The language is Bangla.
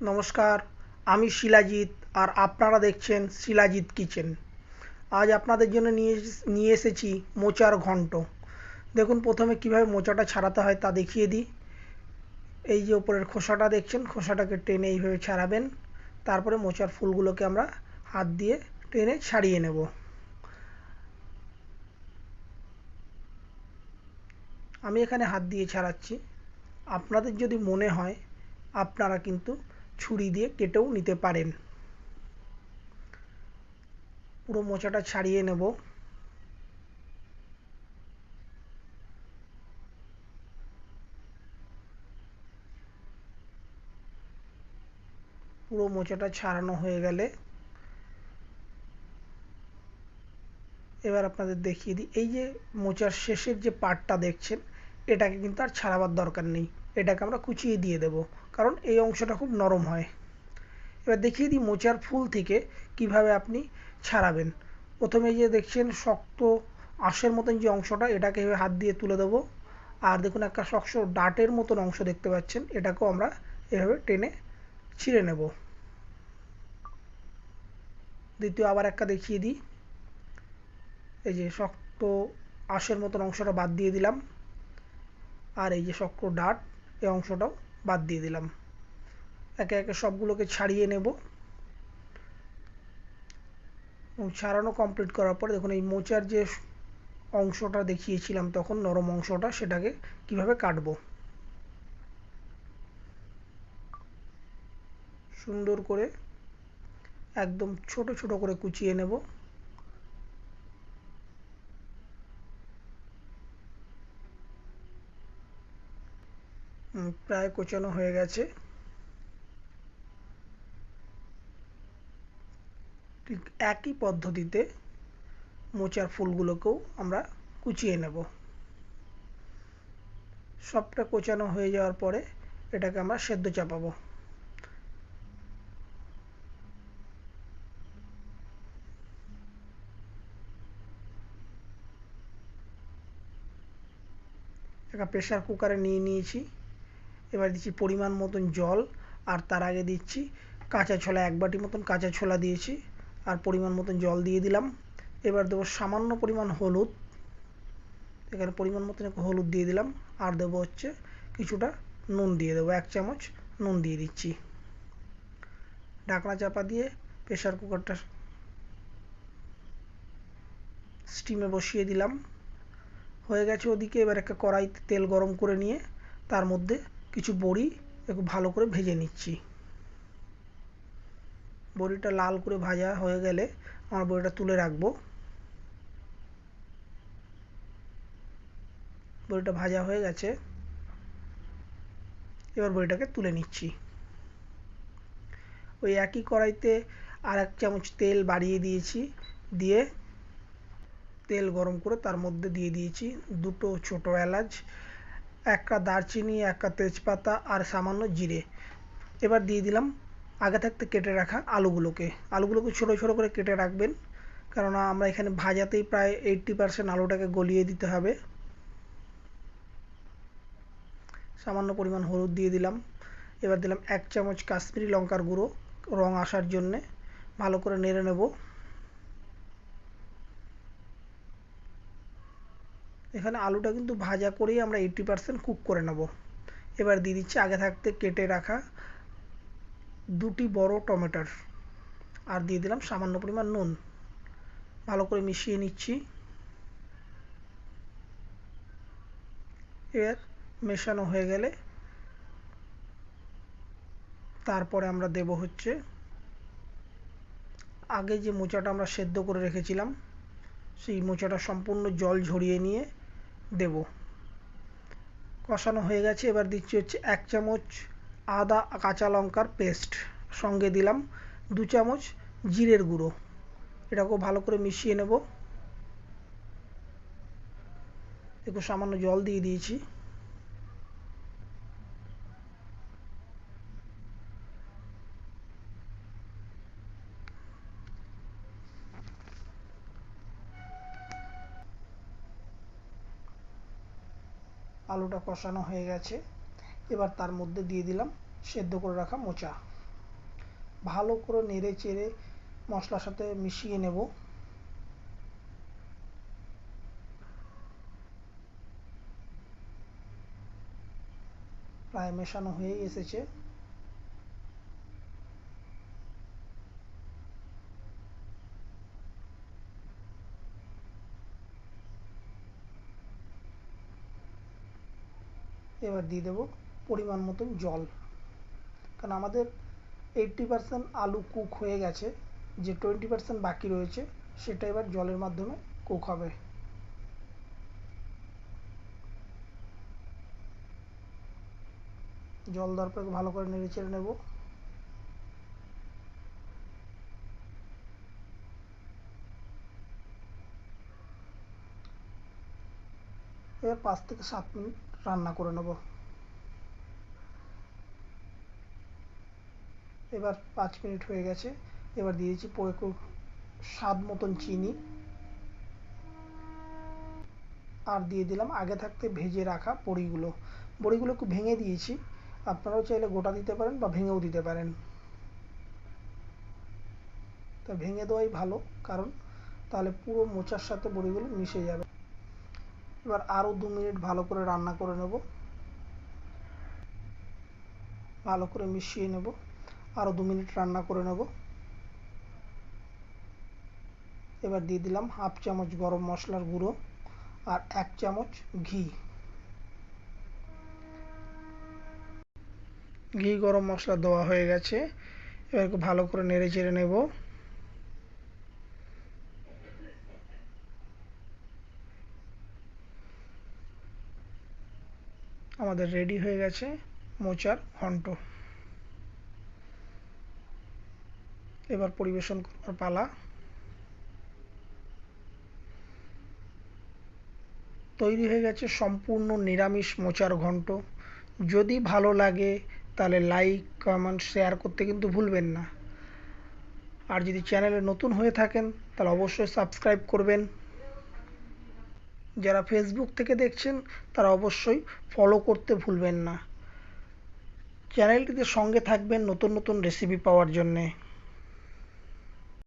নমস্কার, আমি শিলাজিৎ আর আপনারা দেখছেন শিলাজিৎ কিচেন। আজ আপনাদের জন্য নিয়ে নিয়ে এসেছি মোচার ঘন্ট। দেখুন, প্রথমে কীভাবে মোচাটা ছাড়াতে হয় তা দেখিয়ে দিই। এই যে উপরের খোসাটা দেখছেন, খোসাটাকে টেনে এইভাবে ছাড়াবেন। তারপরে মোচার ফুলগুলোকে আমরা হাত দিয়ে টেনে ছাড়িয়ে নেব। আমি এখানে হাত দিয়ে ছাড়াচ্ছি। আপনাদের যদি মনে হয়, আপনারা কিন্তু ছুরি দিয়ে কেটেও নিতে পারেন। পুরো মোচাটা ছাড়িয়ে নেব। পুরো মোচাটা ছাড়ানো হয়ে গেলে এবার আপনাদের দেখিয়ে দিই। এই যে মোচার শেষের যে পার্টটা দেখছেন, এটাকে কিন্তু আর ছাড়াবার দরকার নেই। এটাকে আমরা কুচিয়ে দিয়ে দেব। কারণ এই অংশটা খুব নরম হয়। এবার দেখিয়ে দিই মোচার ফুল থেকে কীভাবে আপনি ছাড়াবেন। প্রথমে যে দেখছেন শক্ত আঁশের মতন যে অংশটা, এটাকে এভাবে হাত দিয়ে তুলে দেবো। আর দেখুন একটা শক্ত ডাটের মতন অংশ দেখতে পাচ্ছেন, এটাকেও আমরা এভাবে টেনে ছিঁড়ে নেব। দ্বিতীয় আবার একটা দেখিয়ে দিই। এই যে শক্ত আঁশের মতন অংশটা বাদ দিয়ে দিলাম। আর এই যে শক্ত ডাট এই অংশটাও বাদ দিয়ে দিলাম। একে একে সবগুলোকে ছাড়িয়ে নেব। এবং ছাড়ানো কমপ্লিট করার পর দেখুন, এই মোচার যে অংশটা দেখিয়েছিলাম তখন, নরম অংশটা, সেটাকে কীভাবে কাটবো? সুন্দর করে একদম ছোট ছোট করে কুচিয়ে নেব। প্রায় কোচানো হয়ে গেছে। ঠিক একই পদ্ধতিতে মোচার ফুলগুলোকেও আমরা কুচিয়ে নেব। সবটা কোচানো হয়ে যাওয়ার পরে এটাকে আমরা সেদ্ধ চাপাবো। একটা প্রেসার কুকারে নিয়ে নিয়েছি। এবার দিচ্ছি পরিমাণ মতন জল, আর তার আগে দিচ্ছি কাঁচা ছোলা, এক বাটি মতন কাঁচা ছোলা দিয়েছি, আর পরিমাণ মতন জল দিয়ে দিলাম। এবার দেবো সামান্য পরিমাণ হলুদ, এখানে পরিমাণ মতন হলুদ দিয়ে দিলাম, আর দেবো হচ্ছে কিছুটা নুন দিয়ে দেবো, এক চামচ নুন দিয়ে দিচ্ছি। ঢাকনা চাপা দিয়ে প্রেসার কুকারটা স্টিমে বসিয়ে দিলাম। হয়ে গেছে ওদিকে এবার একটা কড়াইতে তেল গরম করে নিয়ে তার মধ্যে কিছু বড়ি একটু ভালো করে ভেজে নিচ্ছি। বড়িটা লাল করে ভাজা হয়ে গেলে আমার বড়িটা তুলে রাখব। বড়িটা ভাজা হয়ে গেছে। এবার বড়িটাকে তুলে নিচ্ছি। ওই একই কড়াইতে আর এক চামচ তেল বাড়িয়ে দিয়েছি। দিয়ে তেল গরম করে তার মধ্যে দিয়ে দিয়েছি দুটো ছোট এলাচ একটা দারচিনি একটা তেজপাতা আর সামান্য জিরে। এবার দিয়ে দিলাম আগে থাকতে কেটে রাখা আলুগুলোকে। আলুগুলোকে ছোট ছোট করে কেটে রাখবেন, কেননা আমরা এখানে ভাজাতেই প্রায় এইটটি পারসেন্ট আলুটাকে গলিয়ে দিতে হবে। সামান্য পরিমাণ হলুদ দিয়ে দিলাম। এবার দিলাম এক চামচ কাশ্মীরি লঙ্কার গুঁড়ো রং আসার জন্যে। ভালো করে নেড়ে নেব। এখানে আলুটা কিন্তু ভাজা করেই আমরা এইটটি পারসেন্ট কুক করে নেব। এবার দিয়ে দিচ্ছি আগে থাকতে কেটে রাখা দুটি বড় টমেটোর। আর দিয়ে দিলাম সামান্য পরিমাণ নুন। ভালো করে মিশিয়ে নিচ্ছি। এবার মেশানো হয়ে গেলে তারপরে আমরা দেব হচ্ছে আগে যে মোচাটা আমরা সেদ্ধ করে রেখেছিলাম, সেই মোচাটা সম্পূর্ণ জল ঝরিয়ে নিয়ে দেব। কষানো হয়ে গেছে, এবার দিচ্ছি হচ্ছে এক চামচ আদা কাঁচা লঙ্কার পেস্ট। সঙ্গে দিলাম দু চামচ জিরের গুঁড়ো। এটাকেও ভালো করে মিশিয়ে নেব। একটু সামান্য জল দিয়ে দিয়েছি। আলুটা কষানো হয়ে গেছে। এবার তার মধ্যে দিয়ে দিলাম সেদ্ধ করে রাখা মোচা। ভালো করে নেড়ে চেড়ে মশলার সাথে মিশিয়ে নেব। প্রায় মেশানো হয়ে এসেছে। এবার দিয়ে দেবো পরিমাণ মতন জল। কারণ আমাদের এইট্টি পারসেন্ট আলু কুক হয়ে গেছে, যে টোয়েন্টি পারসেন্ট বাকি রয়েছে, সেটা এবার জলের মাধ্যমে কুক হবে। জল দেওয়ার পরে ভালো করে নেড়ে চেড়ে নেব। এবার পাঁচ থেকে সাত মিনিট রান্না করে নেব। এবার পাঁচ মিনিট হয়ে গেছে, এবার দিয়েছি স্বাদ মতন চিনি। আর দিয়ে দিলাম আগে থাকতে ভেজে রাখা বড়িগুলো। বড়িগুলো একটু ভেঙে দিয়েছি, আপনারাও চাইলে গোটা দিতে পারেন বা ভেঙেও দিতে পারেন। তা ভেঙে দেওয়াই ভালো, কারণ তাহলে পুরো মোচার সাথে বড়িগুলো মিশে যাবে। এবার আরও দু মিনিট ভালো করে রান্না করে নেব। ভালো করে মিশিয়ে নেব। আরও দু মিনিট রান্না করে নেব। এবার দিয়ে দিলাম হাফ চামচ গরম মশলার গুঁড়ো আর এক চামচ ঘি। ঘি গরম মশলা দেওয়া হয়ে গেছে। এবার ভালো করে নেড়ে চেড়ে নেব। আমাদের রেডি হয়ে গেছে মোচার ঘন্ট। এবার পরিবেশন করার পালা। তৈরি হয়ে গেছে সম্পূর্ণ নিরামিষ মোচার ঘন্ট। যদি ভালো লাগে, তাহলে লাইক কমেন্ট শেয়ার করতে কিন্তু ভুলবেন না। আর যদি চ্যানেলে নতুন হয়ে থাকেন, তাহলে অবশ্যই সাবস্ক্রাইব করবেন। যারা ফেসবুক থেকে দেখছেন, তারা অবশ্যই ফলো করতে ভুলবেন না। চ্যানেলটিতে সঙ্গে থাকবেন নতুন নতুন রেসিপি পাওয়ার জন্যে।